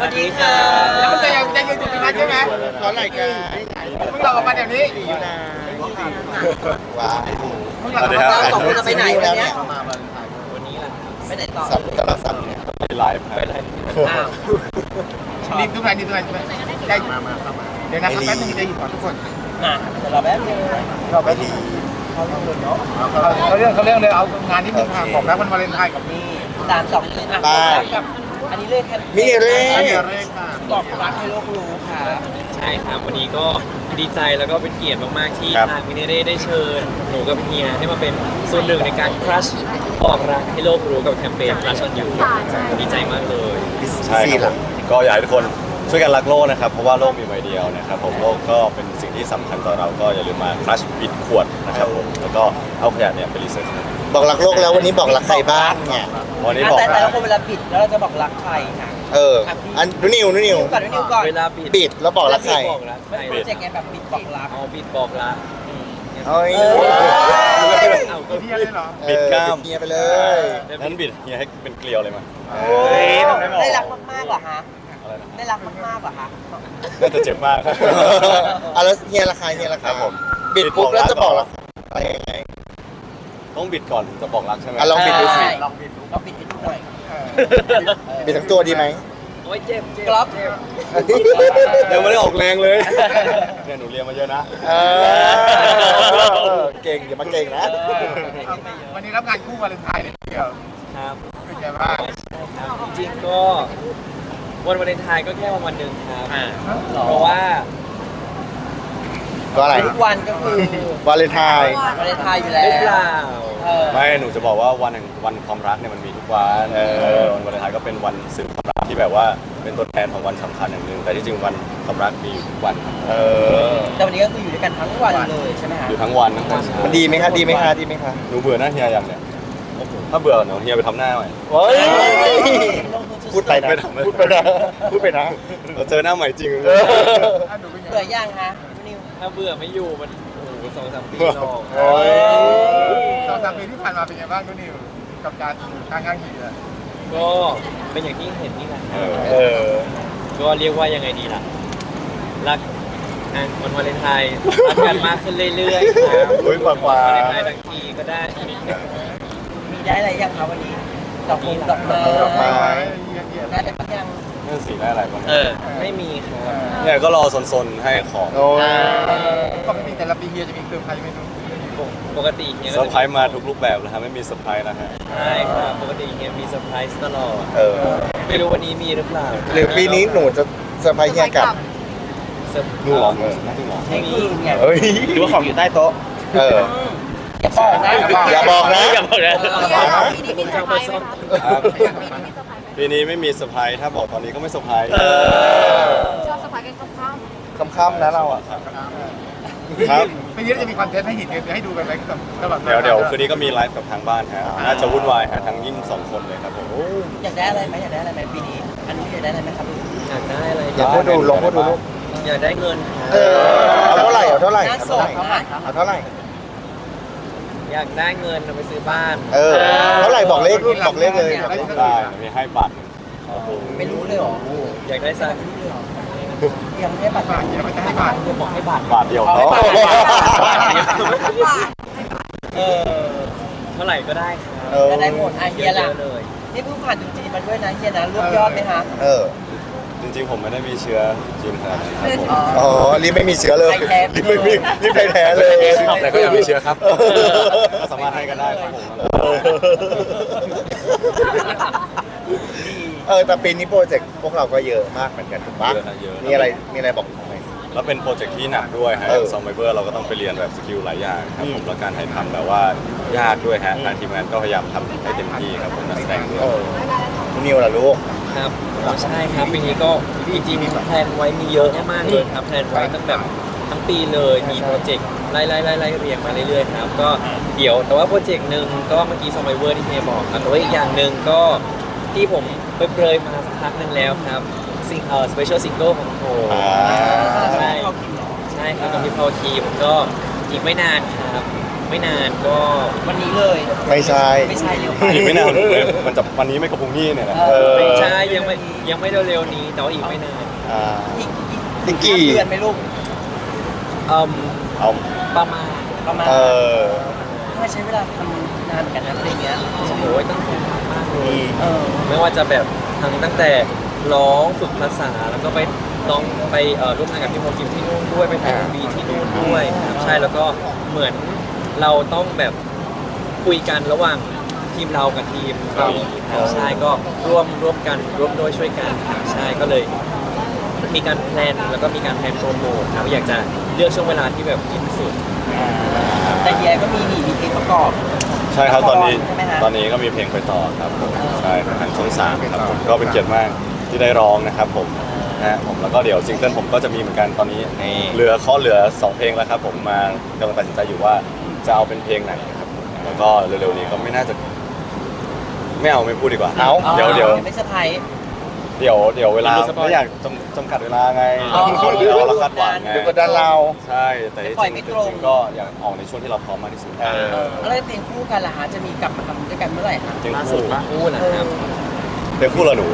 สวัสดีค่ะแล้วมันจะยังจะยืนอยู่ตรงนั้นใช่ไหมขอไหล่กันมึงหลอกออกมาเดี๋ยวนี้ว้ามึงหลอกออกมาเราสองคนจะไปไหนวันเนี้ยวันนี้แหละไปไหนต่อสับกระสับเนี่ยไปไลฟ์ไปไลฟ์อ้าวรีบทุกงานรีบทุกงานได้เดี๋ยวนะครับแป๊บนึงจะหยิบก่อนทุกคนอะเดี๋ยวเราแป๊บนึงเราไปทีเขาเรื่องเลยเนาะเขาเรื่องเขาเรื่องเลยเอางานที่มึงทำบอกแล้ววันวาเลนไทน์กับนี่สามสองหนึ่งอะไป อันนี้เรื่องแค่มีเร่อันนี้เร่ค่ะบอกรักให้โลกรู้ค่ะใช่ครับวันนี้ก็ดีใจแล้วก็เป็นเกียรติมาก ๆ ที่ครับ ทางมินเร่ได้เชิญหนูกับเฮียให้มาเป็นส่วนหนึ่งในการครัชบอกรักให้โลกรู้กับแคมเปญ Crush on You ดีใจมากเลย ใช่ใช่คครัรับบก็อยากให้ทุกคนช่วยกันรักโลกนะครับ เพราะว่าโลกมีใบเดียวนะครับผมโลกก็เป็นสิ่งที่สำคัญต่อเราก็อย่าลืมมาคลัชปิดขวดนะครับผมแล้วก็เอาขยะเนี่ยไปรีไซเคิลบอกรักโลกแล้ววันนี้บอกรักใครบ้างเนี่ย วันนี้อะบอกแต่แต่นะละคนเวลาปิดแล้วเราจะบอกรักใครค่ะเออ อันดูนิวดูนิว ก่อนนิวก่อนเวลาบิดปิดแล้วบอกรักใครบอกรักใครไม่โปรเจกต์ไงแบบปิดบอกรักเอาบิดบอกรักอืมเอ้ยเออเอาตัวพี่ได้เหรอเออปิดเงียบไปเลยนั้นบิดเฮียให้เป็นเกลียวเลยมั้ยเฮ้ยทำไมบอกได้รักมากๆเหรอฮะอะไรนะได้รักมากๆเหรอฮะน่าจะเจ็บมากครับเอาแล้วเฮียราคาเฮียราคคารับผมบิดปุ๊บแล้วจะบอกรักอะไรยังไง ต้องบิดก่อนถึงจะบอกรักใช่ไหม อะลองบิดดูสิ ลองปิดดูลองปิดให้ดูหน่อยบิดทั้งตัวดีไหมโอ้ยเจ็บเจ็บกรอบเจ็บ ยังไม่ได้ออกแรงเลยเนี่ยหนูเรียนมาเยอะนะ เออเก่งอย่ามาเก่งนะ วันนี้รับงานคู่วาเลนไทน์เลยเดียวครับ เป็นไงบ้างครับจริงๆก็วันวาเลนไทน์ก็แค่วันวันหนึ่งครับหรอเพราะว่าก็อะไรทุกวันก็คือวาเลนไทน์วาเลนไทน์อยู่แล้หรือเปวล่าเออ ไม่หนูจะบอกว่าวันแห่งวันความรักเนี่ยมันมีทุกวันเออวันวาเลนไทน์ก็เป็นวันสื่อความรักที่แบบว่าเป็นตัวแทนของวันสำคัญอย่างหนึ่งแต่ที่จริงวันความรักมีอยู่ทุกวันเออแต่วันนี้ก็คืออยู่ด้วยกันทั้งวันเลยใช่ไหมฮะอยู่ทั้งวันทั้งวันเช้ามันดีไหมคะดีไหมคะดีไหมคะหนูเบื่อหน้าเฮียยังเนี่ยถ้าเบื่อเดี๋ยวเฮียไปทำหน้าใหม่เฮ้ยพูดไปนะไม่ทำไม่พูดไปนะพูดไปนะเราเจอหน้าใหม่จริงเอออะหนูเป็นไงเบื่อย่างฮะนิวถ้าเบื่อไม่อยู่มันโอ้โห สองสามปีหรอกโอ้ยสองสามปีที่ผ่านมาเป็นไงบ้างนุนิวกับการทางข้างขี่อะก็เป็นอย่างที่เห็นนี่แหละเออเออ ก็เรียกว่ายังไงดีล่ะ รักอะวันวาเลนไทน์รักกันมากขึ้นเรื่อยๆครับอุ๊ยกว่าๆวาเลนไทน์ทั้งทีก็ได้ มีได้อะไรยังคะวันนี้ดอกมงดอกไม้ดอกไม้ได้อะ อะไรบ้างเออ ไม่มีครับเนี่ยก็รอซนๆให้ของโอ้ยปกติแต่ละปีเฮียจะมีเซอร์ไพรส์ไหมนุปกติเฮียเซก็อร์ไพรส์มาทุกรูปแบบนะฮะไม่มีเซอร์ไพรส์นะฮะใช่ครับปกติเฮียมีเซอร์ไพรส์ตลอดเออไม่รู้วันนี้มีหรือเปล่าหรือปีนี้หนูจะเซอร์ไพรส์เฮียกลับเซอร์ดูหรอจริงเหรอไม่มีไงเฮ้ยหรือว่าของอยู่ใต้โต๊ะเอออย่าบอกนะอย่าบอกนะอย่าบอกนะปีนี้มีเซอร์ไพรส์ไหมคะครับปีนี้มีเซอร์ไพรส์ไหม ปีนี้ไม่มีเซอร์ไพรส์ถ้าบอกตอนนี้ก็ไม่เซอร์ไพรส์ชอบเซอร์ไพรส์กันตรงข้ามค่ำๆนะเราอะ ครับปีนี้จะมีคอนเทนต์ให้เห็นกันให้ดูกันไหมตลอดเดี๋ยวเดี๋ยวคืนนี้ก็มีไลฟ์กับทางบ้านฮะน่าจะวุ่นวายฮะทั้งยิ่งสองคนเลยครับผมอยากได้อะไรไหมอยากได้อะไรไหมปีนี้ อันนี้อยากได้อะไรไหมครับอยากได้อะไรอย่าพูดดูลองพูดดูลูกอยากได้เงิน เออเอาเท่าไหร่เอาเท่าไหร่หน้าเอาสเท่าไหดร่เขาหาเอาเท่าไหร่ อยากได้เงินเอาไปซื้อบ้าน เออเท่าไหร่บอกเลขลูกบอกเลขเลยบอกเลขได้มีให้บัตรไม่รู้เลยเหรออยากได้สักยังไม่ได้บัตรบาทเฮียไม่จะให้บาทเดี๋ยวบอกให้บาทบาทเดียวเอาให้บาทบาทเดียวเออเท่าไหร่ก็ได้ครับเออจะได้หมดอะเฮียล่ะเยอะๆเลยนี่เพิ่งผ่านจุดจีนมาด้วยนะเฮียนะรวบยอดไหมฮะเออจ ริงๆผมไม่ได้มีเชื้อจีนขนาดนั้นครับผมอ๋อรีบไม่มีเชื้อเลยไทยแท้รีบไม่มีรีบไทยแท้เลยแต่ก็ยังมีเชื้อครับ ก็สามารถให้กันได้ครับผมเออแต่ปีนี้โปรเจกต์พวกเราก็เยอะมากเหมือนกันถูกปะเยอะนะเยอะ มีอะไรมีอะไรบอกผมไหม แล้วเป็นโปรเจกต์ที่หนักด้วยฮะเออซอมไบเบอร์เราก็ต้องไปเรียนแบบสกิลหลายอย่างครับผมแล้วการถ่ายทำแบบว่ายากด้วยฮะทางทีมงานก็พยายามทำให้เต็มที่ครับผมนักแสดงด้วย เออคุณนิวล่ะลูก ครับอ๋อใช่ครับปีนี้ก็จริงๆมีแพลนไว้มีเยอะมากๆเลยครับแพลนไว้ตั้งแบบทั้งปีเลยมีโปรเจกต์ไล่ไล่ไล่ไล่เรียงมาเรื่อยๆครับก็เดี๋ยวแต่ว่าโปรเจกต์หนึ่งก็เมื่อกี้ซอมไบเวอร์ที่เฮียบอกครับแต่ว่าอีกอย่างหนึ่งก็ที่ผมเปรยๆมาสักพักหนึ่งแล้วครับซิงเอ่อสเปเชียลซิงเกิลของโทอ่าใช่ใช่ครับกับพี่พอลคีมก็อีกไม่นานครับ ไม่นานก็วันนี้เลย ไม่ใช่ ไม่ใช่เร็วไป อีกไม่นานเลยมันจะวันนี้ไม่กับพรุ่งนี้เนี่ยนะเออ ไม่ใช่ยังไม่ยังไม่เร็วๆนี้แต่ว่าอีกไม่นานอ่า อีกอีกอีกกี่เดือนไหมลูกเอ่มเอาประมาณประมาณเออทำไมใช้เวลาทำนานเหมือนกันนะเพลงเนี้ยโอ้ยตั้งแต่มากเลยเออไม่ว่าจะแบบทั้งตั้งแต่ร้องฝึกภาษาแล้วก็ไปลองไปเอ่อร่วมงานกับพี่โมกิมที่นู่นด้วยไปถ่ายบีที่นู่นด้วยครับใช่แล้วก็เหมือน เราต้องแบบคุยกันระหว่างทีมเรากับทีมเกาหลีครับใช่ก็ร่วมร่วมกันร่วมด้วยช่วยกันครับใช่ก็เลย มีการแพลนแล้วก็มีการแพลนโปรโมทครับอยากจะเลือกช่วงเวลาที่แบบดีที่สุด แต่เฮียก็มีหนีมีเพลงประกอบ ใช่ครับตอนนี้ใช่ไหมฮะ ตอนนี้ก็มีเพลงไปต่อครับผมใช่ทางช่องสามครับผมก็เป็นเกียรติมากที่ได้ร้องนะครับผมนะฮะผมแล้วก็เดี๋ยวซิงเกิลผมก็จะมีเหมือนกันตอนนี้เหลือข้อเหลือสองเพลงแล้วครับผมมากำลังตัดสินใจอยู่ว่า จะเอาเป็นเพลงไหนครับผมแล้วก็เร็วๆนี้ก็ไม่น่าจะ ไม่เอาไม่พูดดีกว่าเอาเดี๋ยวเดี๋ยวไม่เซอร์ไพรส์ เดี๋ยวเดี๋ยวเวลาไม่รู้สปอยไม่อยากจำจำกัดเวลาไงอ๋อเดี๋ยวเราคาดหวังไงเดี๋ยวกดดันเรา ใช่แต่ที่ไม่ปล่จอยริงไม่ตรงจริงๆก็อยากออกในช่วงที่เราพร้อมมากที่สุดเออเออแล้วเพลงคู่กันล่ะฮะจะมีกลับมาทำด้วยกันเมื่อไหร่คะเพลงล่าสุคู่ดคู่นะครับเพลงคู่เหราหนู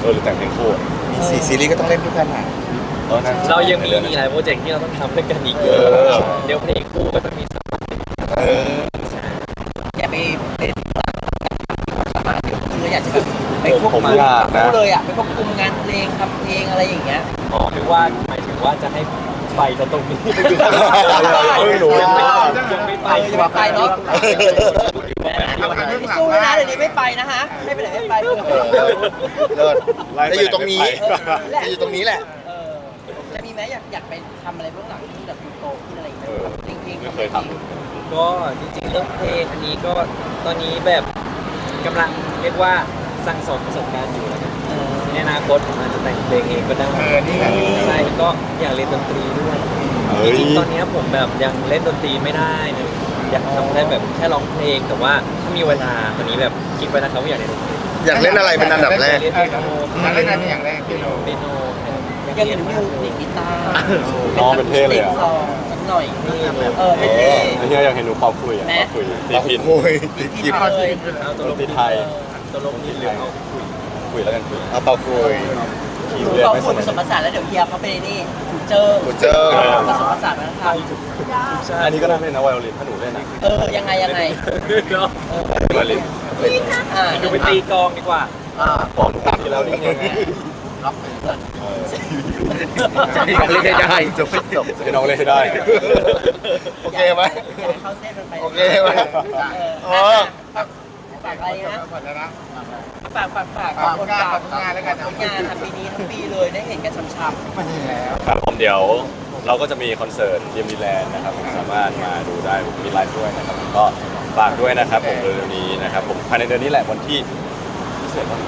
เออหรือแต่งเพลงคู่มีสี่ซีรีส์ก็ต้องเล่นด้วยกันอะเออน่าเรายังมีอีกหลายโปรเจกต์ที่เราต้องทำด้วยกันอีกเยเออะอเดี๋ยวเพลงคู่ก็จะมีเอออย่าไปเป็นสามารถเดี๋ยวคืออยากจะแบบไปควบผคุมมอยากนะคู่เลยอะไปควบคุมงานเพลงทำเพลงอะไรอย่างเงี้ย อ๋อหรือว่าหมายถึงว่าจะให้ไปจะตรงนี้ไม่รู้ยังไม่ยังไม่ไปเออยังไม่ไปเนอะทำงานเรื่องหลังสู้บ้านะนเดี๋ยวนี้ไม่ไปนะฮะไม่ไปไหนไม่ไปเออเลิศไล่ไปจะอยู่ตรงนี้ไหไปจะอยู่ตรงนี้แหละ เออจะมีไหมอยากอยากไปทำอะไรเบื้องหลังที่แบบโตขึ้นอะไรอย่างเงี้ยเพลงเพลงไม่ทำเคเพลยงทำ ก็จริงๆเรื่องเพลงอันนี้ก็ตอนนี้แบบกำลังเรียกว่าสั่งสมประสบการณ์อยู่แล้วกันเออในอนาคตผมอาจจะแต่งเพลงเองก็ได้เออนี่ไง ใช่แล้วก็อยากเรียนดนตรีด้วยเฮ้ยจริงๆตอนนี้ผมแบบยังเล่นดนตรีไม่ได้เลยอยากทำได้แบบแค่ร้องเพลงแต่ว่าถ้ามีเวลาตอนนี้แบบคิดไว้นะครับว่าอยากเรียนดนตรีอยากเล่นอะไรเป็นอันดับแรก เรียนเปียโนอยากเล่นอะไรอย่างแรกพี่โนเปียโนยังเห็นวิวดีดกีตาร์น้องเป็นเท่เลยอะซองสัก หน่อยเออเป็นเท่ไอ้เฮียอยากเห็นหนูเป่าคุยอะแม่เป่าคุยตีพินโอ้ยติดกิบเลยเอาตัวดลนงตรีไทยตัวลงนี่เหลือเอาคุยคุยแล้วกันคุยเอาเป่าคุยทีหนูเรียนลองไม่สคุยนผสมผสานแล้วเดี๋ยวเฮียเขาไปนี่ถูเจอถูเจอ ผสมผสานวัฒนธรรมใช่อันนี้ก็น่าเล่นนะไวโอลินถ้าหนูเล่นนะเออยังไงยังไงเนาะไวโอลินอ่าดูไปตีกลองดีกว่าบอกหนูทีแล้วนี่ไง จะเล่นได้ได้จบจบให้น้องเล่นให้ได้ โอเคไหมอยากให้เขาเส้นมันไปโอเคไหมเออฝากอะไรนะหมดแล้วนะฝากฝากฝากฝากงานฝากงานแล้วกันฝงานทำปีนี้ทั้งปีเลยได้เห็นกันช้ำมาถึงแล้วครับผมเดี๋ยวเราก็จะมีคอนเสิร์ตเดียมดีแลนด์นะครับผมสามารถมาดูได้มีไลฟ์ด้วยนะครับผมก็ฝากด้วยนะครับผมเร็วๆนี้นะครับผมภายในเดือนนี้แหละวันที่21วัน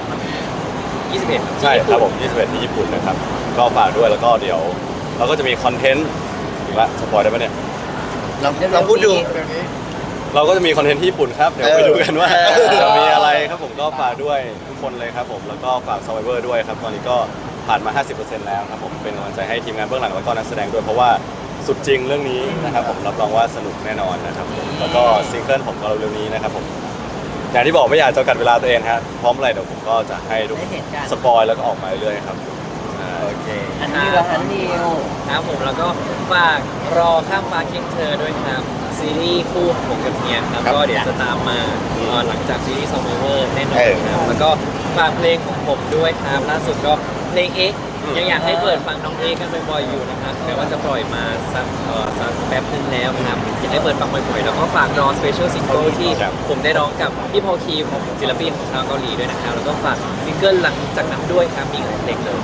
21 ใช่ครับผม 21 ที่ญี่ปุ่นนะครับ ก็ฝากด้วยแล้วก็เดี๋ยว เราก็จะมีคอนเทนต์อีกละสปอยได้ปะเนี่ย ลองลองพูดดูเดี๋ยวนี้เราก็จะมีคอนเทนต์ที่ญี่ปุ่นครับ เดี๋ยวเออไปดูกันว่าเออ จะมีอะไรครับผมก็ฝากด้วยทุกคนเลยครับผมแล้วก็ฝาก s u r v i v o r ด้วยครับ ตอนนี้ก็ผ่านมา 50%แล้วครับผมเป็นกำลังใจให้ทีมงานเบื้องหลังแล้วก็นักแสดงด้วยเพราะว่าสุดจริงเรื่องนี้นะครับผมรับรองว่าสนุกแน่นอนนะครับผมแล้วก็ซิงเกิลผมก็เร็วๆนี้นะครับผม อย่างที่บอกไม่อยากจำกัดเวลาตัวเองฮะพร้อมอะไรเดี๋ยวผมก็จะให้ทุกได้เห็นกัน สปอยแล้วก็ออกมาเรื่อยๆครับใช่โอเคๆอันนี้ละฮันนิวครับผมแล้วก็ฝากรอข้ามฟ้าเคียงเธอด้วยครับ ซีรีส์คู่ของผมกับเฮียครับ ครับก็เดี๋ยวจะตามมาเอ่อหลังจากซีรีส์ซอมเวอร์แน่นอเอนอครับแล้วก็ฝากเพลงของผมด้วยครับล่าสุดก็เพลงเอ็ก ยังอยากให้เปิดฟังน้องเอกกันบ่อยๆอยู่นะครับแม้ว่าจะปล่อยมาสักเอ่อสักแป๊บนึงแล้วนะครับอยากให้เปิดฟังบ่อยๆแล้วก็ฝากรอสเปเชียลซิงเกิลที่ผมได้ร้องกับพี่พอลคีของศิลปินชาวเกาหลีด้วยนะครับแล้วก็ฝากซิงเกิลหลังจากนั้นด้วยครับมีหลายเพลงเลย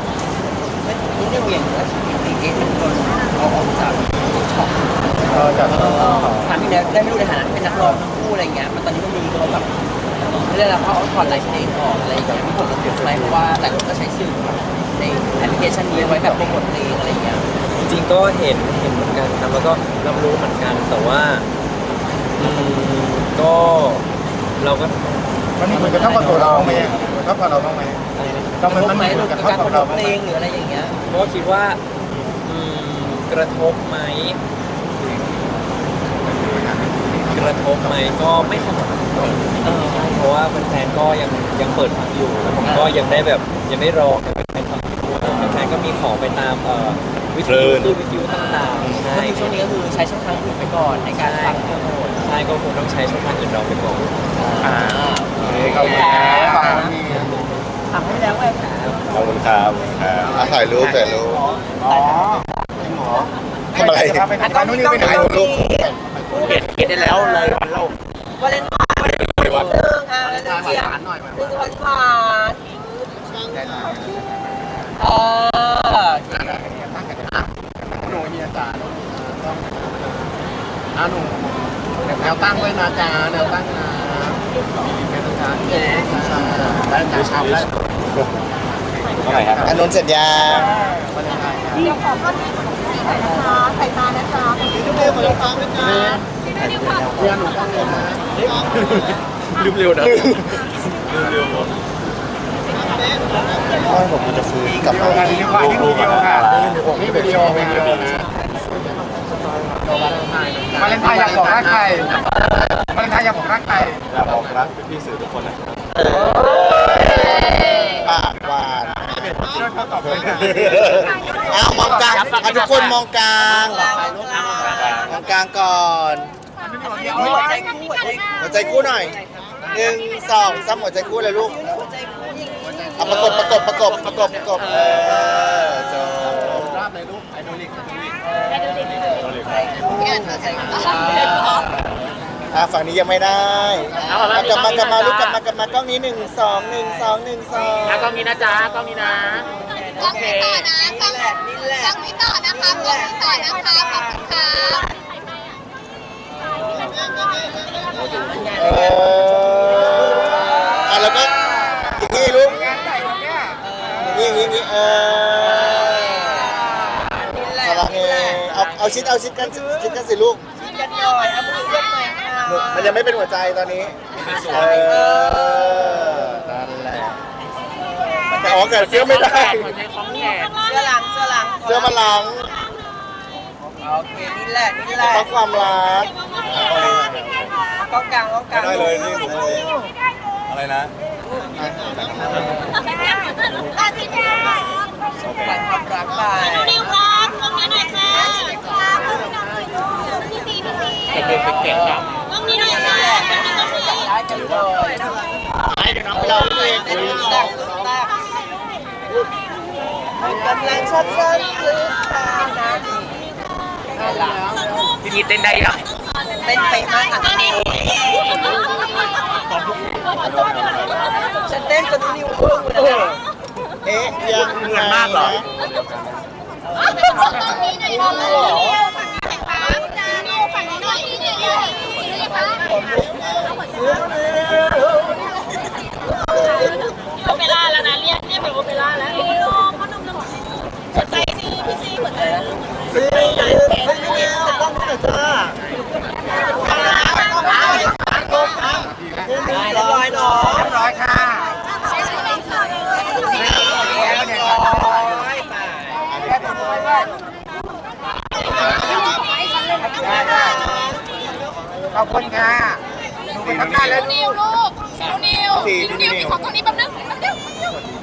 นี่เรียกเวียงว่าชีวิตเอ็กเป็นคนเอาออกจากช็อปเออจากถามพี่เนี่ยได้ไม่รู้ในฐานะเป็นนักร้องทั้งคู่อะไรเงี้ยมันตอนนี้มันมีเขาแบบ ไม่ได้แล้วเขาเอาถอดลายเพลงออกอะไรอย่างเงี้ยมีผลกระทบอะไรเพราะว่าหลายคนก็ใช้สื่อในแอปพลิเคชันนี้ไว้แบบโปรโมทเพลงอะไรอย่างเงี้ยจริงๆก็เห็นเห็นเหมือนกันครับแล้วก็รับรู้เหมือนกันแต่ว่าอืมก็เราก็มันมีผลกระทบกับตัวเราบ้างไหมผลกระทบกับเราบ้างไหมอะไรนะก็มันกมันไหมมีหผรือลกระทบการกับโปรโมเราทบ้างเพไหลมงหรืออะไรอย่างเงี้ยก็คิดว่าอืมกระทบไหม กระทบไหมก็ไม่ขนาดนั้นเออเพราะว่าแฟนๆก็ยังยังเปิดฟังอยู่แล้วผมก็ยังได้แบบยังได้รอให้แฟนๆฟังอยู่แฟนๆก็มีของไปตามเอ่อวิทคลื่ยุนคลื่นวิทยุต่างๆก็ใช่คือช่วงนี้ก็คือใช้ช่องทางอื่นไปก่อนในการฟังทั้งหมดใช่ก็คงต้องใช้ช่องทางอื่นรองไปก่อนอ่าขอบคุณครับทำให้แล้วไงขอบคุณครับขอบคุณครับอะถ่ายรูปถ่ายรูปอ๋อทำอะไรไปถ่ายนู่นนี่ไปถ่ายรูป เห็นเห็นได้แล้วเลยวันเราวาเลนไทน์วาเลนไทน์หนึ่งอ่าแล้วเจียหนึ่งวันผ่านเออหนูเฮียจ๋าอะหนูแนวตั้งไว้นะจ๊ะแนวตั้งนะมีแค่นะจ๊ะเอ๊ะได้จ้ะครับได้เท่าไหร่ครับอันนนท์เสร็จยังวันนี้เดี๋ยวขอก็นะคะใส่ตานะคะดูเร็วๆฟังนะคะ ดูค่ะเฮียหนูต้องเรียนนะลืมเร็วนะอ้อยผมจะฟื้นกลับวิดีโอมาค่ะวิดีโอค่ะนี่วิดีโอค่ะนี่วิดีโอวิดีโอวาเลนไทน์อยากบอกรักใครวาเลนไทน์อยากบอกรักใครอยากบอกรักพี่ๆสื่อทุกคนนะครับปากหวานช่วยเขาตอบเลยนะอ้าวมองกลางอะทุกคนมองกลางมองกลางก่อน หัวใจคู่หัวใจคู่หัวใจกู้หน่อยหนึ่งสองสามหัวใจกู้เลยลูกหัวใจคู่ยิงเอาประกบประกบประกบประกบประกบเออจบราบเลยลูกไอโดลิกไอโดลิกหัวใจคู่อะฝั่งนี้ยังไม่ได้เอากลับมากลับมาลูกกลับมากลับมากล้องนี้หนึ่งสองหนึ่งสองหนึ่งสองกล้องนี้นะจ๊ะกล้องนี้นะฟังนี้ต่อนะฟังนี่แหละนี่แหละฟังนี้ต่อนะคะฟังนี้ต่อนะคะขอบคุณค่ะ เอออะแล้วก็อย่างนี้ลูก งานใหญ่วันเนี้ย อย่างนี้อย่างนี้อย่างนี้เออสลังเอเอาเอา ชิดเอาชิดกันชิดกันสิลูก กันหน่อยเอามือเลือกหน่อยค่ะมันยังไม่เป็นหัวใจตอนนี้เออนั่นแหละแต่ออกแต่เสื้อไม่ได้เสื้อหลังเสื้อหลังเสื้อมันหลังโอเคนี่แหละนี่แหละเพราะความรักกล้องกลางกล้องกลางได้เลยนี่อะไรนะปล่อยความรักไปนิวครับตรงนี้หน่อยค่ะพี่ ซีพี่ซีเดินไปเก่งกับตรงนี้หน่อยค่ะตรงนี้ตรงนี้ได้กันเลยให้เดี๋ยวน้องไปลองด้วยเป็นแรกแรกกำลังชัดชัดหรือทางนั้นน่ารักพี่พีเต้นได้ยังเต้นเป๊ะมากค่ะฉันเต้นจนนิ้วพุ่งเลยนะเอ๊ะยังเหมือนมากเหรอ เฮ้ยคุณพี่คะ คุณค่ะหนูไปทำงานแล้วนิวลูกนิวนิวนิวของตรงนี้แป๊บนึงแป๊บนึง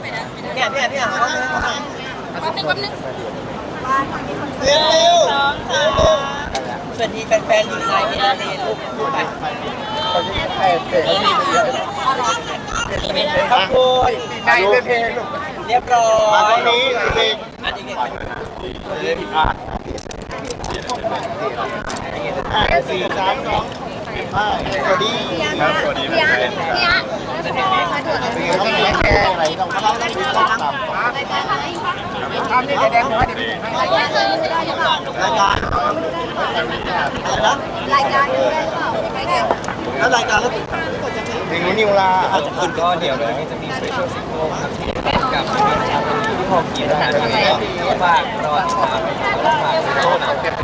ไปนะพี่อะพี่อะพี่อะเขาเลยเขาเลยแป๊บนึงแป๊บนึงเร็วเร็วสวัสดีแฟนๆอยู่ในเอเดนลูกพูดไปครับคุณในเป็นเพลงเรียบร้อยมาตรงนี้เด็กอันนี้อะสี่สามสอง ห้าสวัสดีครับสวัสดีแฟนๆครับเป็นไงครับแกอะไรต้องเข้าต้องมีต้องทำทำนี่แดงๆมาเดี๋ยวพี่ให้รายการอะไรนะรายการดูได้เปล่าแล้วรายการแล้วเพลงนู้นนิวลาก็เดี๋ยวเราจะมี special single ครับที่กับพี่พอกีนะฮะที่ฝากรอติดตามฝากซิงเกิลนะ